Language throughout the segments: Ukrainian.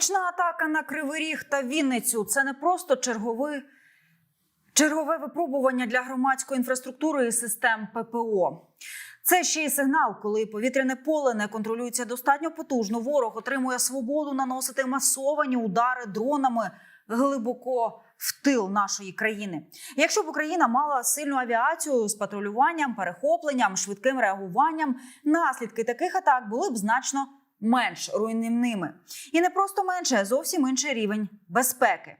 Нічна атака на Кривий Ріг та Вінницю це не просто черговий, чергове випробування для громадської інфраструктури і систем ППО. Це ще й сигнал, коли повітряне поле не контролюється достатньо потужно. Ворог отримує свободу наносити масовані удари дронами глибоко в тил нашої країни. Якщо б Україна мала сильну авіацію з патрулюванням, перехопленням, швидким реагуванням, наслідки таких атак були б значно менш руйнівними. І не просто менше, а зовсім інший рівень безпеки.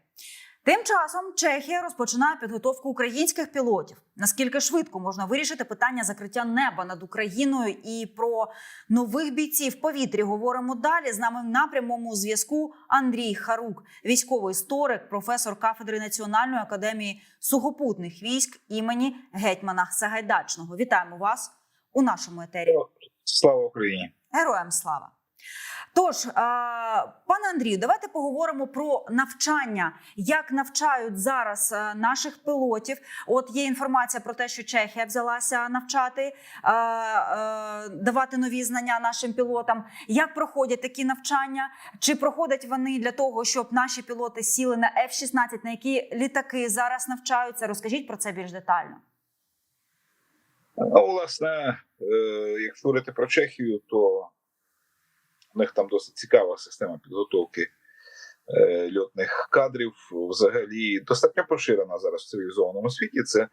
Тим часом Чехія розпочинає підготовку українських пілотів. Наскільки швидко можна вирішити питання закриття неба над Україною і про нових бійців в повітрі говоримо далі. З нами на прямому зв'язку Андрій Харук, військовий історик, професор кафедри Національної академії сухопутних військ імені гетьмана Сагайдачного. Вітаємо вас у нашому етері. Слава Україні! Героям слава! Тож, пане Андрію, давайте поговоримо про навчання. Як навчають зараз наших пілотів? От є інформація про те, що Чехія взялася навчати, а, а, давати нові знання нашим пілотам. Як проходять такі навчання? Чи проходять вони для того, щоб наші пілоти сіли на F-16? На які літаки зараз навчаються? Розкажіть про це більш детально. Ну, власне, е, якщо говорити про Чехію, то в них там досить цікава система підготовки е, льотних кадрів. Взагалі достатньо поширена зараз в цивілізованому світі. Це е,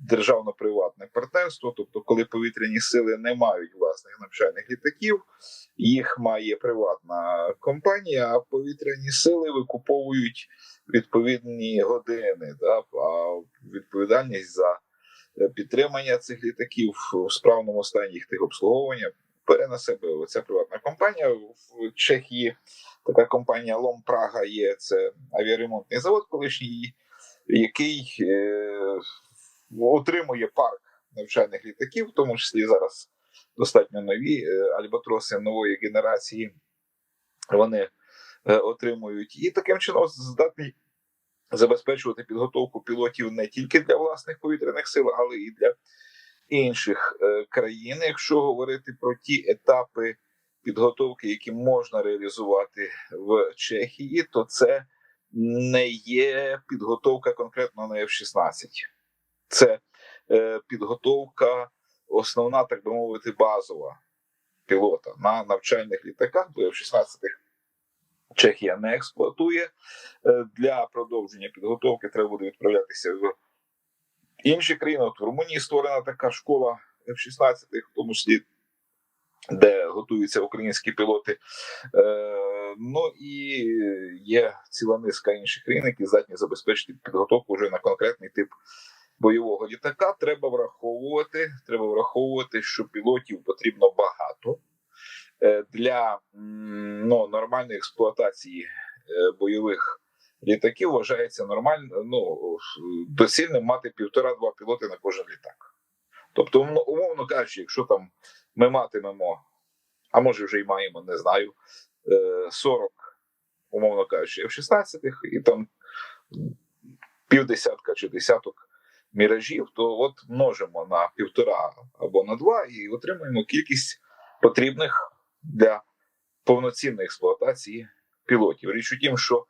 державно-приватне партнерство. Тобто, коли повітряні сили не мають власних навчальних літаків, їх має приватна компанія, а повітряні сили викуповують відповідні години. Да? А відповідальність за е, підтримання цих літаків в справному стані їх техобслуговування бере на себе ця приватна компанія в Чехії. Така компанія Лом Прага є це авіаремонтний завод, колишній, який е, отримує парк навчальних літаків, в тому числі зараз достатньо нові е, альбатроси нової генерації. Вони е, отримують і таким чином здатний забезпечувати підготовку пілотів не тільки для власних повітряних сил, але і для інших е, країн. Якщо говорити про ті етапи підготовки, які можна реалізувати в Чехії, то це не є підготовка конкретно на F-16. Це е, підготовка, основна, так би мовити, базова пілота на навчальних літаках, бо F-16 Чехія не експлуатує. Е, Для продовження підготовки треба буде відправлятися в інші країни. От в Румунії створена така школа F-16, в тому числі, де готуються українські пілоти. Е, ну і є ціла низка інших країн, які здатні забезпечити підготовку вже на конкретний тип бойового літака. Треба враховувати, треба враховувати, що пілотів потрібно багато. Е, Для ну, нормальної експлуатації е, бойових літаків вважається нормально, ну доцільним мати півтора-два пілоти на кожен літак. Тобто, умовно- кажучи, якщо там ми матимемо, а може вже й маємо, не знаю, е, 40, умовно кажучи, F-16 і там півдесятка чи десяток міражів, то от множимо на півтора або на два і отримуємо кількість потрібних для повноцінної експлуатації пілотів. Річ у тім, що е,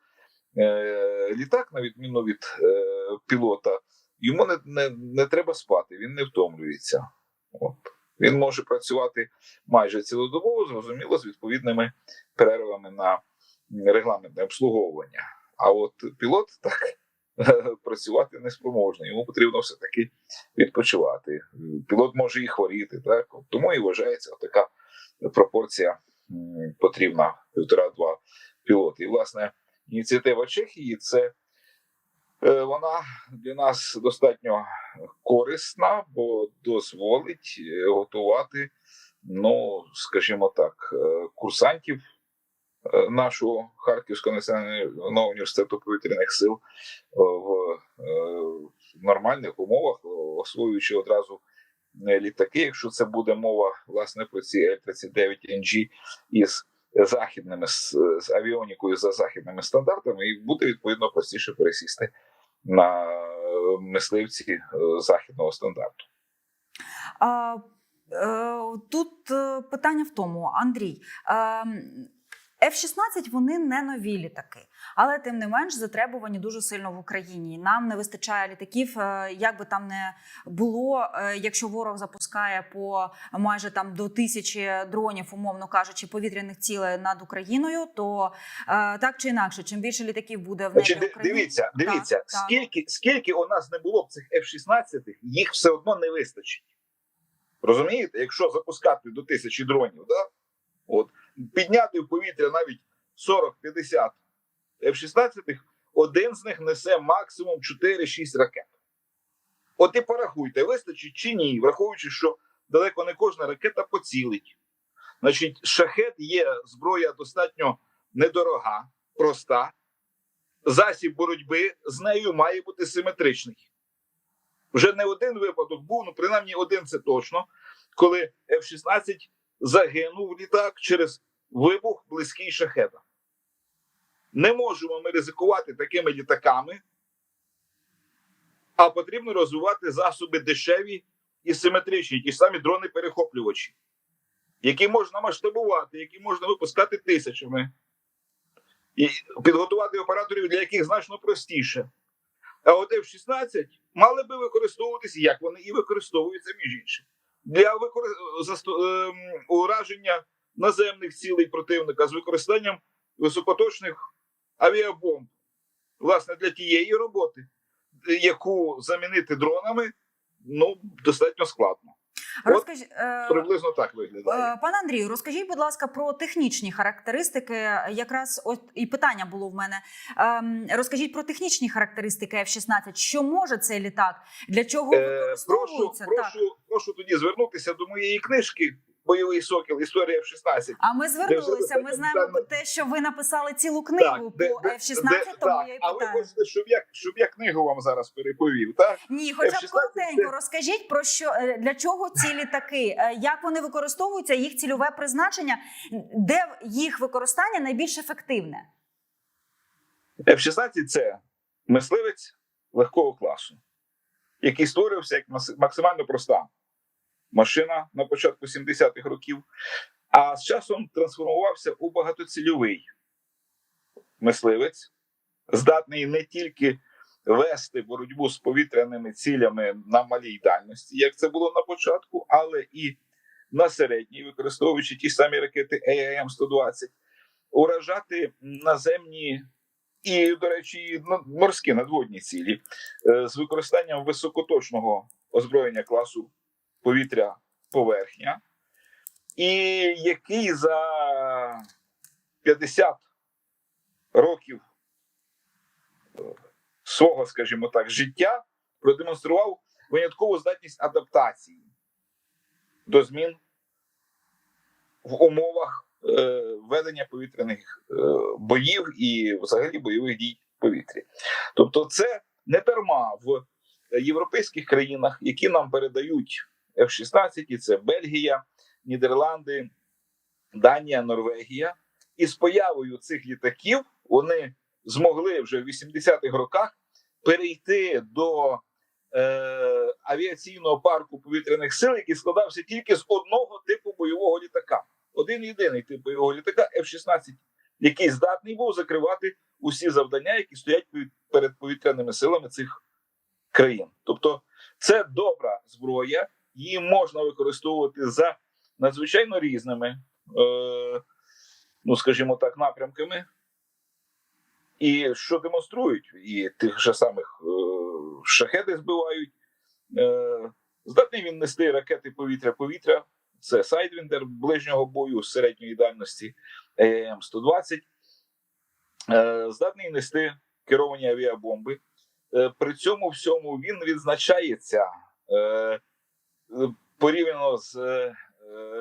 літак, на відміну від е, пілота, йому не, не, не треба спати, він не втомлюється. От. Він може працювати майже цілодобово, зрозуміло, з відповідними перервами на регламентне обслуговування. А от пілот так працювати не спроможний. Йому потрібно все таки відпочивати. Пілот може і хворіти, так тому і вважається така пропорція потрібна півтора-два пілоти. І власне ініціатива Чехії це е, вона для нас достатньо корисна, бо дозволить е, готувати, ну скажімо так, е, курсантів нашого Харківського національного університету повітряних сил в нормальних умовах, освоюючи одразу літаки, якщо це буде мова власне про ці L-39NG із західними з, авіонікою за західними стандартами, і буде відповідно простіше пересісти на мисливці е, західного стандарту. А, е, тут е, питання в тому, Андрій. Е, F-16 вони не нові літаки, але тим не менш затребувані дуже сильно в Україні. Нам не вистачає літаків, е, як би там не було. е, Якщо ворог запускає по майже там до тисячі дронів, умовно кажучи, повітряних цілей над Україною, то е, так чи інакше, чим більше літаків буде в небі Значить, України, дивіться, дивіться, так. скільки, скільки у нас не було б цих F-16, їх все одно не вистачить. Розумієте, якщо запускати до тисячі дронів, да? От, підняти в повітря навіть 40-50 F-16, один з них несе максимум 4-6 ракет. От і порахуйте, вистачить чи ні, враховуючи, що далеко не кожна ракета поцілить. Значить, шахет є зброя достатньо недорога, проста. Засіб боротьби з нею має бути симетричний. Вже не один випадок був, ну принаймні один це точно, коли F-16 загинув літак через вибух близький шахета. Не можемо ми ризикувати такими літаками, а потрібно розвивати засоби дешеві і симетричні, ті самі дрони-перехоплювачі, які можна масштабувати, які можна випускати тисячами, і підготувати операторів, для яких значно простіше. А от F-16 мали би використовуватися, як вони і використовуються між іншим, для викор... засто- ем, ураження наземних цілей противника з використанням високоточних авіабомб, власне, для тієї роботи, яку замінити дронами, ну достатньо складно. Розкажіть, е, Приблизно так виглядає. Е, Пане Андрію, розкажіть, будь ласка, про технічні характеристики. Якраз от і питання було в мене. Ем, Розкажіть про технічні характеристики F-16. Що може цей літак? Для чого використовується? прошу, використовується? Так. прошу, прошу тоді звернутися до моєї книжки Бойовий сокіл. Історія F-16. А ми звернулися. Ми знаємо про те, що ви написали цілу книгу де- по F-16, де- тому так. я і А ви хочете, щоб я, щоб я книгу вам зараз переповів, так? Ні, хоча б F-16 коротенько це- розкажіть про що е, для чого ці літаки, е, як вони використовуються, їх цільове призначення, де їх використання найбільш ефективне? F-16 це мисливець легкого класу, який створився як максимально проста машина на початку 70-х років, а з часом трансформувався у багатоцільовий мисливець, здатний не тільки вести боротьбу з повітряними цілями на малій дальності, як це було на початку, але і на середній, використовуючи ті самі ракети АМ-120, уражати наземні і, до речі, морські надводні цілі е, з використанням високоточного озброєння класу повітря поверхня, і який за 50 років е, свого, скажімо так, життя продемонстрував виняткову здатність адаптації до змін в умовах е, ведення повітряних е, боїв і взагалі бойових дій в повітрі. Тобто, це не дарма в європейських країнах, які нам передають F-16, це Бельгія, Нідерланди, Данія, Норвегія. І з появою цих літаків вони змогли вже в 80-х роках перейти до е, авіаційного парку повітряних сил, який складався тільки з одного типу бойового літака. Один єдиний тип бойового літака F-16, який здатний був закривати усі завдання, які стоять перед повітряними силами цих країн. Тобто, це добра зброя, її можна використовувати за надзвичайно різними, е, ну скажімо так, напрямками. І що демонструють, і тих же самих е, шахеди збивають. Е, здатний він нести ракети повітря-повітря. Це Сайдвіндер ближнього бою середньої дальності АМ-120. Е, здатний нести керовані авіабомби. Е, при цьому всьому він відзначається е, порівняно з е,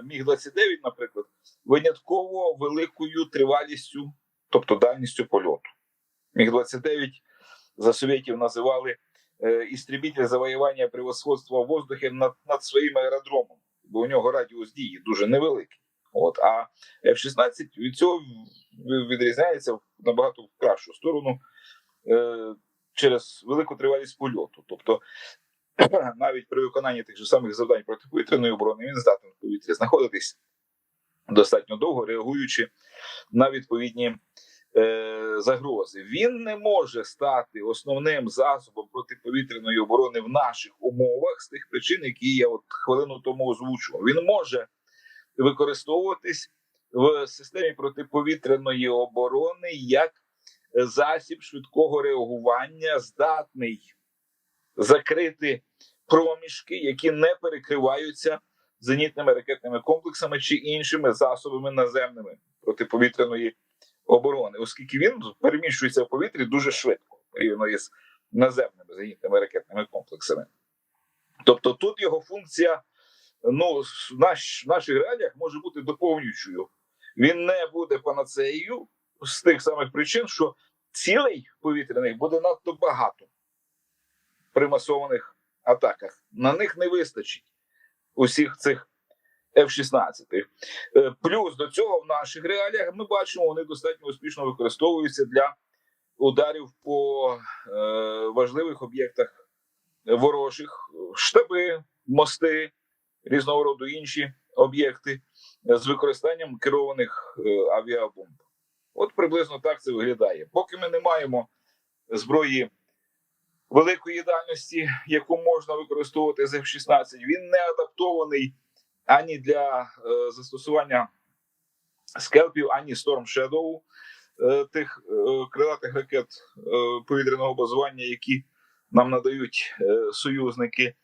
Міг-29, наприклад, винятково великою тривалістю, тобто дальністю польоту. Міг-29 за совєтів називали е, істребітель завоювання превосходства в воздухі над, над своїм аеродромом, бо у нього радіус дії дуже невеликий. От, а F-16 від цього відрізняється набагато в кращу сторону е, через велику тривалість польоту. Тобто, навіть при виконанні тих же самих завдань протиповітряної оборони він здатен в повітрі знаходитись достатньо довго реагуючи на відповідні е, загрози. Він не може стати основним засобом протиповітряної оборони в наших умовах з тих причин, які я от хвилину тому озвучував. Він може використовуватись в системі протиповітряної оборони як засіб швидкого реагування, здатний закрити проміжки, які не перекриваються зенітними ракетними комплексами чи іншими засобами наземними протиповітряної оборони, оскільки він переміщується в повітрі дуже швидко порівняно із наземними зенітними ракетними комплексами. Тобто тут його функція ну, наш, в наших реаліях може бути доповнюючою. Він не буде панацеєю з тих самих причин, що цілей повітряних буде надто багато при масованих атаках. На них не вистачить усіх цих F-16. Е, Плюс до цього в наших реаліях ми бачимо, вони достатньо успішно використовуються для ударів по е, важливих об'єктах ворожих, штаби, мости, різного роду інші об'єкти з використанням керованих е, авіабомб. От приблизно так це виглядає. Поки ми не маємо зброї великої дальності, яку можна використовувати з F-16, він не адаптований ані для е, застосування скелпів, ані Storm Shadow, е, тих е, крилатих ракет е, повітряного базування, які нам надають е, союзники. Е,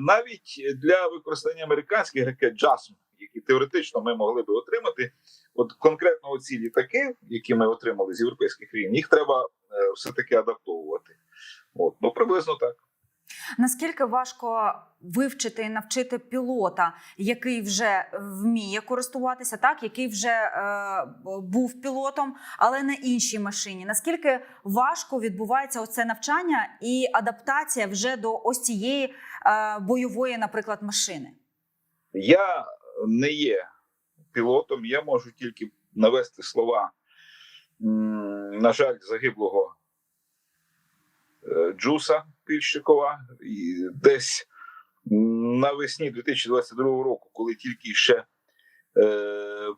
навіть для використання американських ракет JASM, які теоретично ми могли би отримати, от конкретно ці літаки, які ми отримали з європейських країн, їх треба е, все таки адаптовувати. От ну приблизно так. Наскільки важко вивчити і навчити пілота, який вже вміє користуватися, так який вже е, був пілотом, але на іншій машині? Наскільки важко відбувається оце навчання і адаптація вже до ось цієї е, бойової, наприклад, машини? Я не є пілотом, я можу тільки навести слова, на жаль, загиблого Джуса Пільщикова. І десь навесні 2022 року, коли тільки ще е,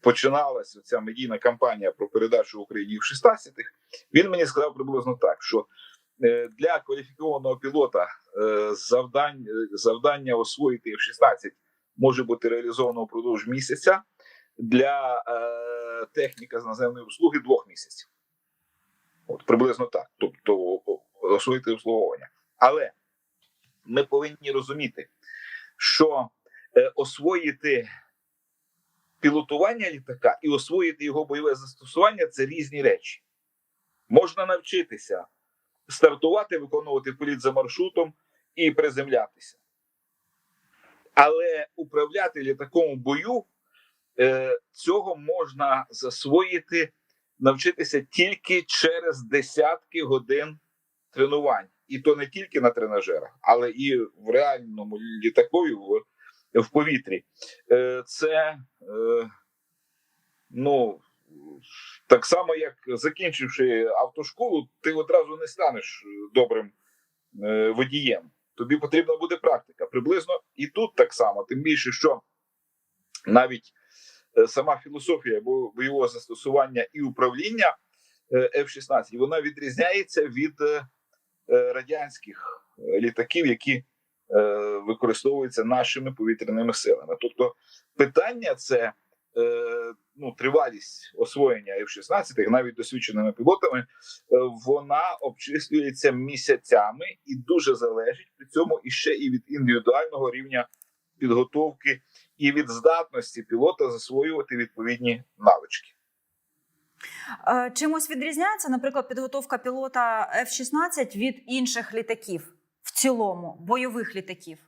починалася ця медійна кампанія про передачу Україні в 16 він мені сказав приблизно так, що е, для кваліфікованого пілота е, завдань, завдання освоїти F-16 може бути реалізовано впродовж місяця для е, техніка з наземної услуги двох місяців. От приблизно так. Тобто освоїти обслуговування. Але ми повинні розуміти, що е, освоїти пілотування літака і освоїти його бойове застосування це різні речі. Можна навчитися стартувати, виконувати політ за маршрутом і приземлятися. Але управляти літаком в бою е, цього можна засвоїти, навчитися тільки через десятки годин тренувань. І то не тільки на тренажерах, але і в реальному літакові в, в повітрі. Е, це е, ну так само, як закінчивши автошколу, ти одразу не станеш добрим е, водієм. Тобі потрібна буде практика. Приблизно і тут так само, тим більше, що навіть сама філософія бойового застосування і управління е, F-16 вона відрізняється від е, е, радянських е, літаків, які е, використовуються нашими повітряними силами. Тобто, питання це е, ну, тривалість освоєння F-16, навіть досвідченими пілотами, е, вона обчислюється місяцями і дуже залежить при цьому іще і від індивідуального рівня підготовки і від здатності пілота засвоювати відповідні навички. Е, Чимось відрізняється, наприклад, підготовка пілота F-16 від інших літаків в цілому, бойових літаків.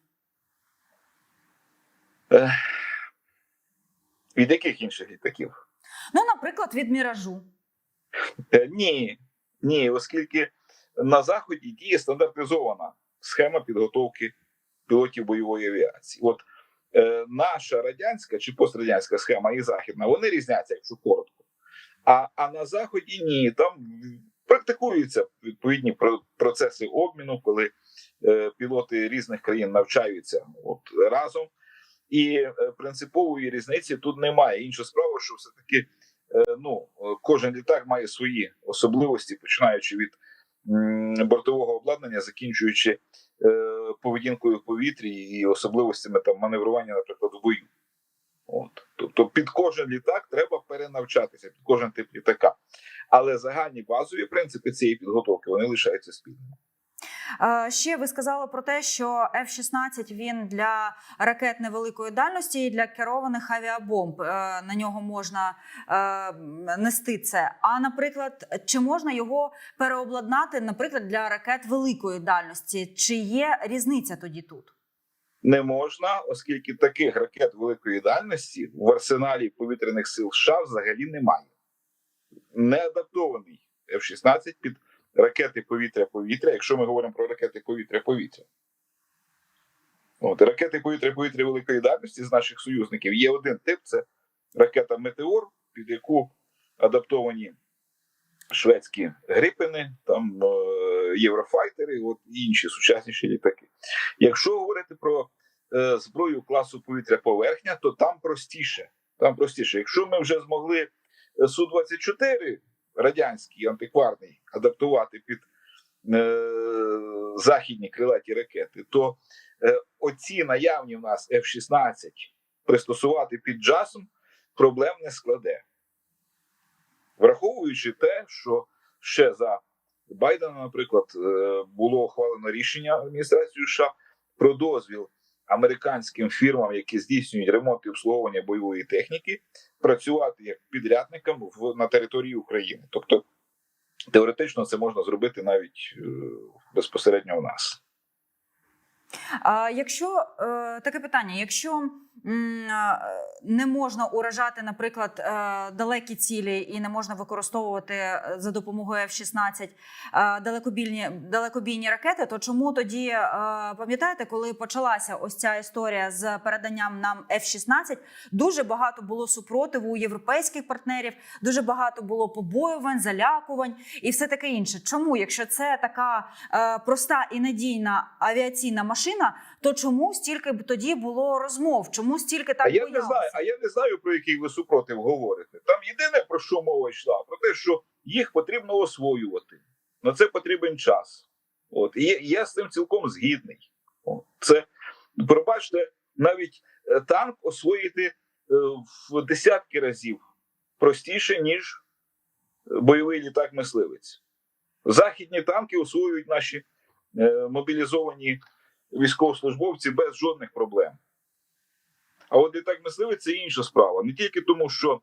Е, Від яких інших літаків? Ну, наприклад, від міражу. Е, Ні, ні, оскільки на заході діє стандартизована схема підготовки пілотів бойової авіації. От наша радянська чи пострадянська схема і західна, вони різняться, якщо коротко. А, а на заході ні, там практикуються відповідні про- процеси обміну, коли е, пілоти різних країн навчаються от разом. і е, принципової різниці тут немає. Інша справа, що все таки е, ну е, кожен літак має свої особливості, починаючи від бортового обладнання, закінчуючи е, поведінкою в повітрі і особливостями там маневрування, наприклад, в бою. От. Тобто під кожен літак треба перенавчатися, під кожен тип літака. Але загальні базові принципи цієї підготовки вони лишаються спільними. Е, Ще ви сказали про те, що F-16 він для ракет невеликої дальності і для керованих авіабомб. Е, На нього можна е, нести це. А наприклад, чи можна його переобладнати, наприклад, для ракет великої дальності? Чи є різниця тоді тут? Не можна, оскільки таких ракет великої дальності в арсеналі повітряних сил США взагалі немає. Не адаптований F-16 під ракети повітря-повітря, якщо ми говоримо про ракети повітря-повітря. От, ракети повітря-повітря великої дальності з наших союзників є один тип: це ракета Метеор, під яку адаптовані шведські грипини, там е, єврофайтери, от інші сучасніші літаки. Якщо говорити про е, зброю класу повітря-поверхня, то там простіше. Там простіше. Якщо ми вже змогли су 24 радянський антикварний адаптувати під е, західні крилаті ракети, то е, оці наявні в нас F-16 пристосувати під джасом проблем не складе. Враховуючи те, що ще за Байдена, наприклад, е, було ухвалено рішення адміністрації США про дозвіл американським фірмам, які здійснюють ремонт і обслуговування бойової техніки, працювати як підрядникам в на території України. Тобто теоретично це можна зробити навіть е, безпосередньо у нас. А якщо е, таке питання, якщо не можна уражати, наприклад, е, далекі цілі і не можна використовувати е, за допомогою F-16 е, далекобійні, далекобійні ракети, то чому тоді пам'ятаєте, коли почалася ось ця історія з переданням нам F-16, дуже багато було супротиву у європейських партнерів, дуже багато було побоювань, залякувань і все таке інше. Чому, якщо це така проста і надійна авіаційна машина, то чому стільки б тоді було розмов? Чому стільки так а я не знаю, а я не знаю про який ви супротив говорите. Там єдине про що мова йшла, про те, що їх потрібно освоювати. На це потрібен час. От і я, з цим цілком згідний. От. Це пробачте, навіть е, танк освоїти е, в десятки разів простіше, ніж бойовий літак мисливець. Західні танки освоюють наші е, мобілізовані військовослужбовці без жодних проблем. А от літак мисливець це інша справа. Не тільки тому, що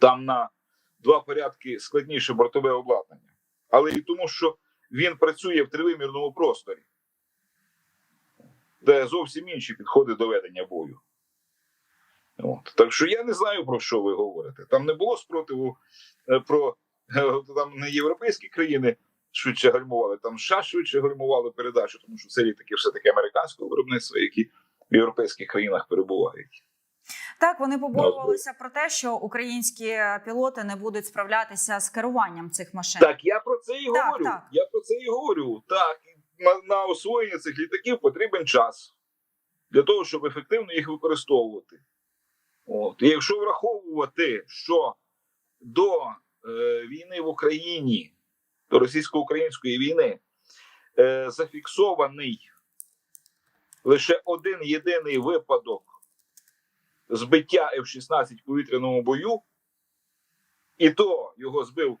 там на два порядки складніше бортове обладнання, але і тому, що він працює в тривимірному просторі, де зовсім інші підходи до ведення бою. От. Так що я не знаю, про що ви говорите. Там не було спротиву е, про е, там не європейські країни швидше гальмували, там США швидше гальмували передачу, тому що це літаки все-таки американського виробництва, які в європейських країнах перебувають. Так, вони побоювалися про те, що українські пілоти не будуть справлятися з керуванням цих машин. Так, я про це і Так, говорю. так. Я про це і говорю. Так, на, на освоєння цих літаків потрібен час для того, щоб ефективно їх використовувати. От. І якщо враховувати, що до е, війни в Україні, російсько-української війни, е, зафіксований лише один єдиний випадок збиття F-16 в повітряному бою, і то його збив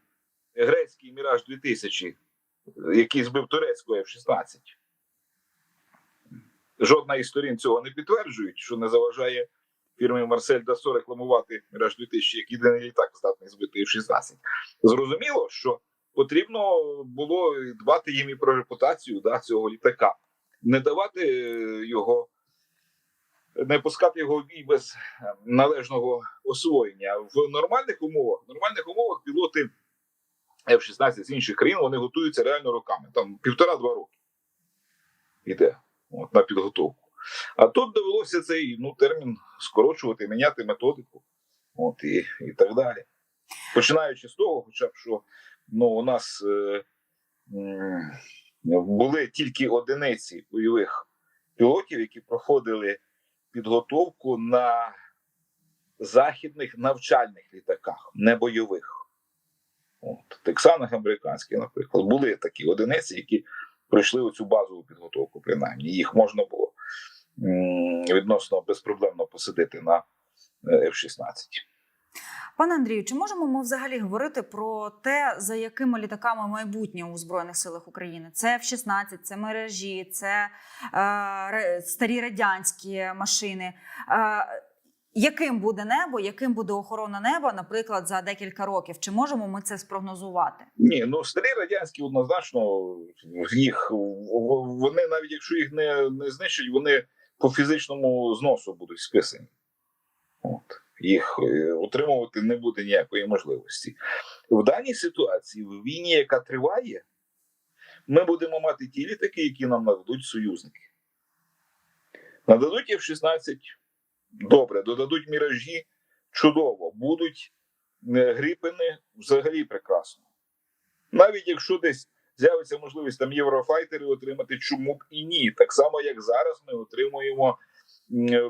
грецький Міраж 2000, який збив турецького F-16. Жодна із сторін цього не підтверджують, що не заважає фірмі Марсель Дасо рекламувати Міраж 2000 як єдиний літак, здатний збити F-16. Зрозуміло, що потрібно було дбати їм і про репутацію да, цього літака, не давати е, його. Не пускати його в бій без належного освоєння в нормальних умовах. В нормальних умовах пілоти F-16 з інших країн вони готуються реально роками. Там півтора-два роки йде от, на підготовку. А тут довелося цей ну, термін скорочувати, міняти методику, от і, і так далі. Починаючи з того, хоча б що ну, у нас е, були тільки одиниці бойових пілотів, які проходили підготовку на західних навчальних літаках, не бойових. От, Тексанах американських, наприклад, були такі одиниці, які пройшли оцю базову підготовку, принаймні. Їх можна було відносно безпроблемно посадити на е, F-16. Пане Андрію, чи можемо ми взагалі говорити про те, за якими літаками майбутнє у збройних силах України? Це F-16, це мережі, це е, старі радянські машини. Е, яким буде небо, яким буде охорона неба, наприклад, за декілька років? Чи можемо ми це спрогнозувати? Ні, ну старі радянські однозначно їх вони, навіть якщо їх не, не знищать, вони по фізичному зносу будуть списані. От. Їх е, утримувати не буде ніякої можливості. В даній ситуації, в війні, яка триває, ми будемо мати ті літаки, які нам нададуть союзники. Нададуть F-16 добре, додадуть міражі чудово, будуть е, гріпини взагалі прекрасно. Навіть якщо десь з'явиться можливість там єврофайтери отримати, чому б і ні. Так само, як зараз ми отримуємо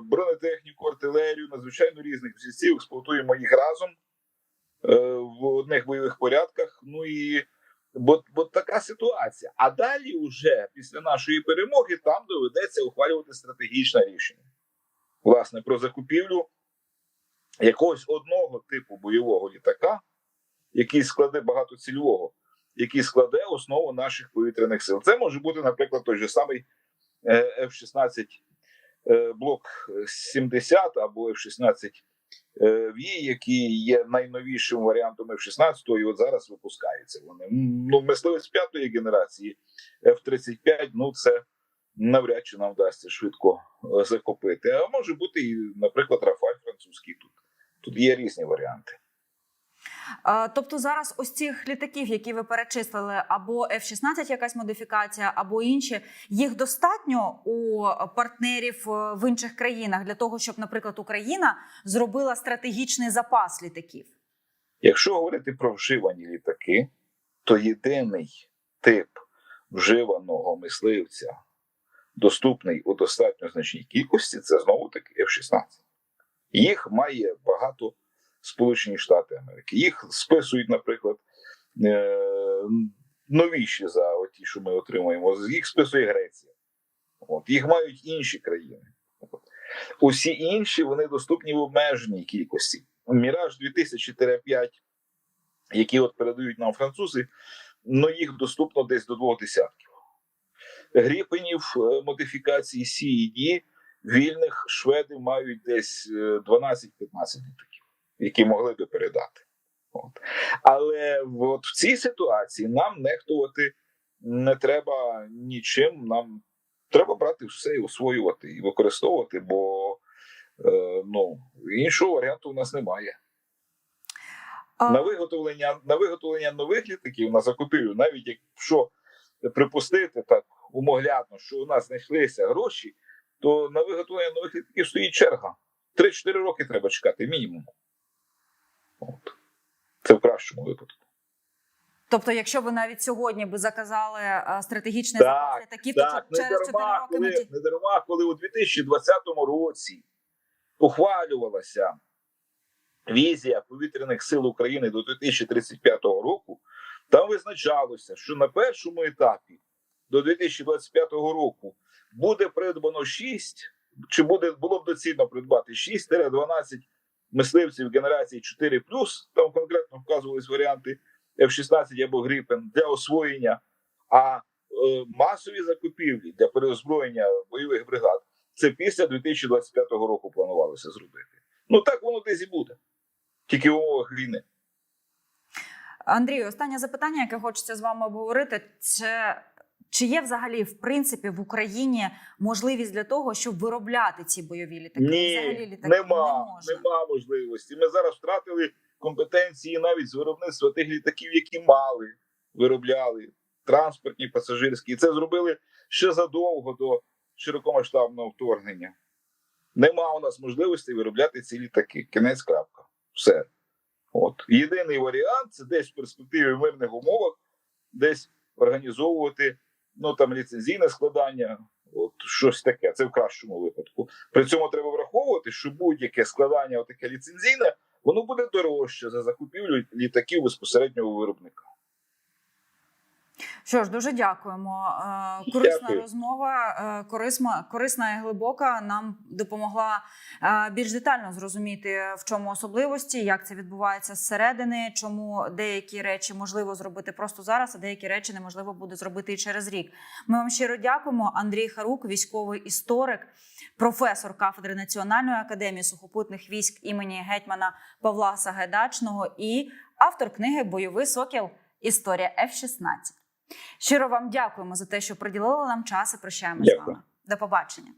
бронетехніку, артилерію, надзвичайно різних бійців, експлуатуємо їх разом е, в одних бойових порядках. Ну і бо, бо така ситуація. А далі, вже після нашої перемоги, там доведеться ухвалювати стратегічне рішення. Власне, про закупівлю якогось одного типу бойового літака, який складе багатоцільового, який складе основу наших повітряних сил. Це може бути, наприклад, той же самий е, F-16 е, блок 70 або F-16 е, який є найновішим варіантом F-16, і от зараз випускаються вони. Ну, мисливець п'ятої генерації F-35, ну це навряд чи нам вдасться швидко е, закупити. А може бути і, наприклад, Рафаль французький тут. Тут є різні варіанти. Е, Тобто зараз ось цих літаків, які ви перечислили, або F-16 якась модифікація, або інші, їх достатньо у партнерів е, в інших країнах для того, щоб, наприклад, Україна зробила стратегічний запас літаків. Якщо говорити про вживані літаки, то єдиний тип вживаного мисливця, доступний у достатньо значній кількості, це знову таки F-16. Їх має багато Сполучені Штати Америки. Їх списують, наприклад, е, новіші за ті, що ми отримуємо. Їх списує Греція. От. Їх мають інші країни. Усі інші вони доступні в обмеженій кількості. Міраж 2000-5, які от передають нам французи, ну їх доступно десь до двох десятків. Гріпенів е, модифікації C і D вільних шведи мають десь е, 12-15 літаків, які могли би передати. От. Але от в цій ситуації нам нехтувати не треба нічим. Нам треба брати все і освоювати і використовувати, бо е, ну, іншого варіанту у нас немає. А, На виготовлення, на виготовлення нових літаків на закупівлю, навіть якщо припустити так умоглядно, що у нас знайшлися гроші, то на виготовлення нових літаків стоїть черга. 3-4 роки треба чекати мінімум. От. Це в кращому випадку. Тобто, якщо ви навіть сьогодні би заказали е, стратегічний Так, запас літаків, то Так, не через 4 роки коли, не дарма, коли у 2020 році ухвалювалася візія повітряних сил України до 2035 року, там визначалося, що на першому етапі до 2025 року буде придбано 6, чи буде було б доцільно придбати 6-12 мисливців генерації 4 там конкретно вказувались варіанти F-16 або Гріпен для освоєння. А е, масові закупівлі для переозброєння бойових бригад це після 2025 року планувалося зробити. Ну так воно десь і буде, тільки в умовах війни. Андрію, останнє запитання, яке хочеться з вами обговорити, це чи є взагалі в принципі в Україні можливість для того, щоб виробляти ці бойові літаки? взагалі літаки нема, не можна. нема можливості. Ми зараз втратили компетенції навіть з виробництва тих літаків, які мали, виробляли транспортні, пасажирські. І це зробили ще задовго до широкомасштабного вторгнення. Нема у нас можливості виробляти ці літаки. Кінець крапка. Все. От. Єдиний варіант це десь в перспективі в мирних умовах, десь організовувати ну, там, ліцензійне складання От щось таке, це в кращому випадку. При цьому треба враховувати, що будь-яке складання, таке ліцензійне, воно буде дорожче за закупівлю літаків безпосереднього виробника. Що ж, дуже дякуємо. Е, Корисна Дякую. розмова, е, корисна, корисна і глибока. Нам допомогла е, більш детально зрозуміти, в чому особливості, як це відбувається зсередини, чому деякі речі можливо зробити просто зараз, а деякі речі неможливо буде зробити і через рік. Ми вам щиро дякуємо. Андрій Харук, військовий історик, професор кафедри Національної академії сухопутних військ імені гетьмана Павла Сагайдачного і автор книги Бойовий сокіл. Історія F-16. Щиро вам дякуємо за те, що приділили нам час і прощаємось з вами. До побачення.